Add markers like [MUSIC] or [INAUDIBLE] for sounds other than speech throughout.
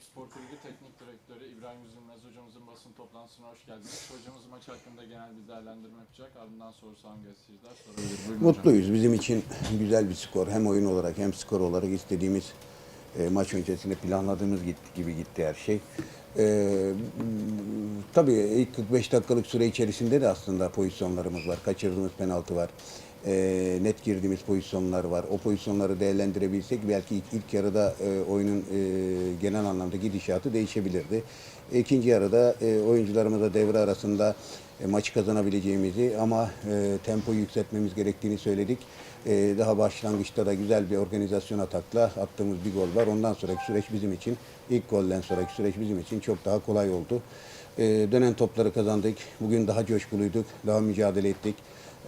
Eyüp Spor Kulübü Teknik Direktörü İbrahim Üzülmez hocamızın basın toplantısına hoş geldiniz. [LAUGHS] Hocamız maç hakkında genel bir değerlendirme yapacak. Ardından sorusu hangi gazeteciler sorabilir. Mutluyuz. Bizim için güzel bir skor. Hem oyun olarak hem skor olarak istediğimiz e, maç öncesinde planladığımız gitti, gibi gitti her şey. E, tabii ilk 45 dakikalık süre içerisinde de aslında pozisyonlarımız var. Kaçırdığımız penaltı var. E, net girdiğimiz pozisyonlar var. O pozisyonları değerlendirebilsek belki ilk, ilk yarıda e, oyunun e, genel anlamda gidişatı değişebilirdi. İkinci yarıda e, oyuncularımızla devre arasında e, maçı kazanabileceğimizi ama e, tempoyu yükseltmemiz gerektiğini söyledik. E, daha başlangıçta da güzel bir organizasyon atakla attığımız bir gol var. Ondan sonraki süreç bizim için, ilk golden sonraki süreç bizim için çok daha kolay oldu. E, dönen topları kazandık. Bugün daha coşkuluyduk, daha mücadele ettik.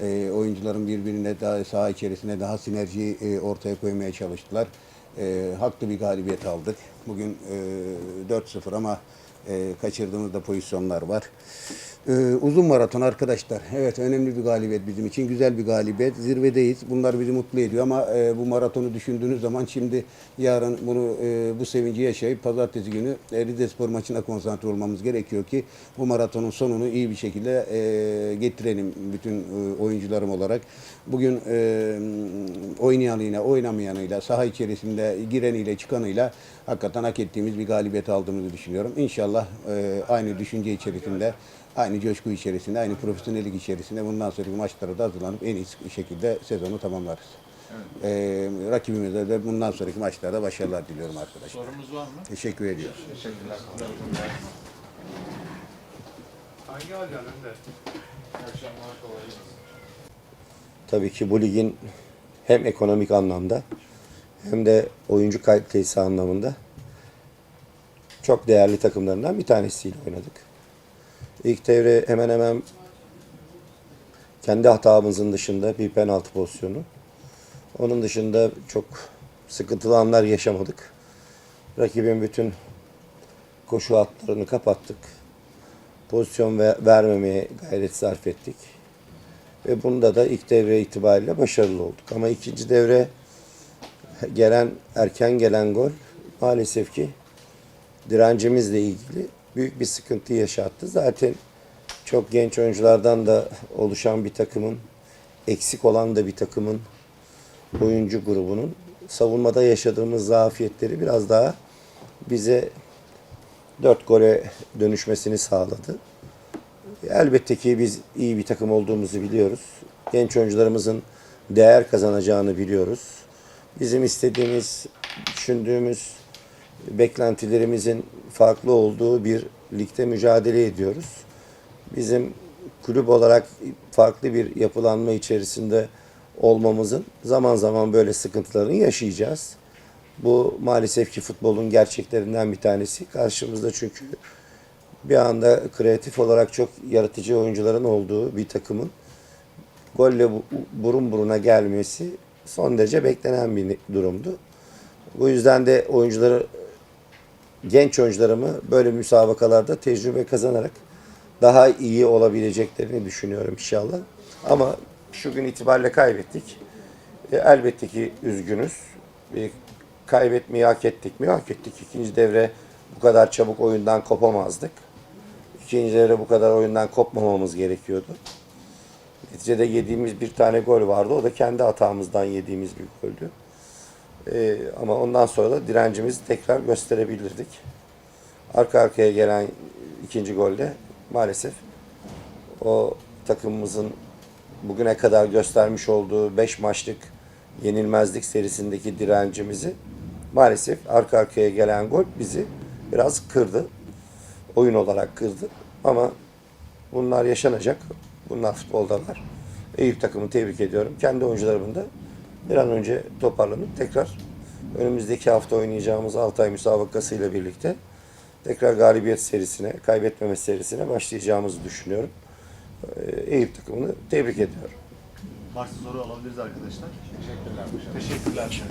E, oyuncuların birbirine daha saha içerisinde daha sinerji e, ortaya koymaya çalıştılar. E, haklı bir galibiyet aldık. Bugün e, 4-0 ama e, kaçırdığımız da pozisyonlar var. E, uzun maraton arkadaşlar. Evet önemli bir galibiyet bizim için. Güzel bir galibiyet. Zirvedeyiz. Bunlar bizi mutlu ediyor ama e, bu maratonu düşündüğünüz zaman şimdi yarın bunu e, bu sevinci yaşayıp pazartesi günü e, Rize Spor maçına konsantre olmamız gerekiyor ki bu maratonun sonunu iyi bir şekilde e, getirelim bütün e, oyuncularım olarak. Bugün e, oynayanıyla, oynamayanıyla, saha içerisinde gireniyle, çıkanıyla hakikaten hak ettiğimiz bir galibiyet aldığımızı düşünüyorum. İnşallah e, aynı düşünce içerisinde, aynı coşku içerisinde, aynı profesyonellik içerisinde bundan sonraki maçlara da hazırlanıp en iyi şekilde sezonu tamamlarız. E, rakibimize de bundan sonraki maçlarda başarılar diliyorum arkadaşlar. Sorumuz var mı? Teşekkür ediyorum. Teşekkürler. Hangi Önder? İyi akşamlar. Kolay gelsin. Tabii ki bu ligin hem ekonomik anlamda hem de oyuncu kalitesi anlamında çok değerli takımlarından bir tanesiyle oynadık. İlk devre hemen hemen kendi hatamızın dışında bir penaltı pozisyonu. Onun dışında çok sıkıntılı anlar yaşamadık. Rakibin bütün koşu hatlarını kapattık. Pozisyon ve- vermemeye gayret sarf ettik. Ve bunda da ilk devre itibariyle başarılı olduk. Ama ikinci devre gelen erken gelen gol maalesef ki direncimizle ilgili büyük bir sıkıntı yaşattı. Zaten çok genç oyunculardan da oluşan bir takımın, eksik olan da bir takımın oyuncu grubunun savunmada yaşadığımız zafiyetleri biraz daha bize dört gole dönüşmesini sağladı. Elbette ki biz iyi bir takım olduğumuzu biliyoruz. Genç oyuncularımızın değer kazanacağını biliyoruz. Bizim istediğimiz, düşündüğümüz, beklentilerimizin farklı olduğu bir ligde mücadele ediyoruz. Bizim kulüp olarak farklı bir yapılanma içerisinde olmamızın zaman zaman böyle sıkıntılarını yaşayacağız. Bu maalesef ki futbolun gerçeklerinden bir tanesi. Karşımızda çünkü bir anda kreatif olarak çok yaratıcı oyuncuların olduğu bir takımın golle bu- burun buruna gelmesi son derece beklenen bir durumdu. Bu yüzden de oyuncuları genç oyuncularımı böyle müsabakalarda tecrübe kazanarak daha iyi olabileceklerini düşünüyorum inşallah. Ama şu gün itibariyle kaybettik. E, elbette ki üzgünüz. E, kaybetmeyi hak ettik mi? Hak ettik. İkinci devre bu kadar çabuk oyundan kopamazdık. İkinci devre bu kadar oyundan kopmamamız gerekiyordu. Neticede yediğimiz bir tane gol vardı. O da kendi hatamızdan yediğimiz bir goldü. Ee, ama ondan sonra da direncimizi tekrar gösterebilirdik. Arka arkaya gelen ikinci golde maalesef o takımımızın bugüne kadar göstermiş olduğu 5 maçlık yenilmezlik serisindeki direncimizi maalesef arka arkaya gelen gol bizi biraz kırdı. Oyun olarak kırdı. Ama bunlar yaşanacak. Bunlar futbolda var. Eyüp takımı tebrik ediyorum. Kendi oyuncularımın da bir an önce toparlanıp tekrar önümüzdeki hafta oynayacağımız Altay müsabakası ile birlikte tekrar galibiyet serisine, kaybetmeme serisine başlayacağımızı düşünüyorum. Ee, Eyüp takımını tebrik ediyorum. Varsa soru alabiliriz arkadaşlar. Teşekkürler. Teşekkürler.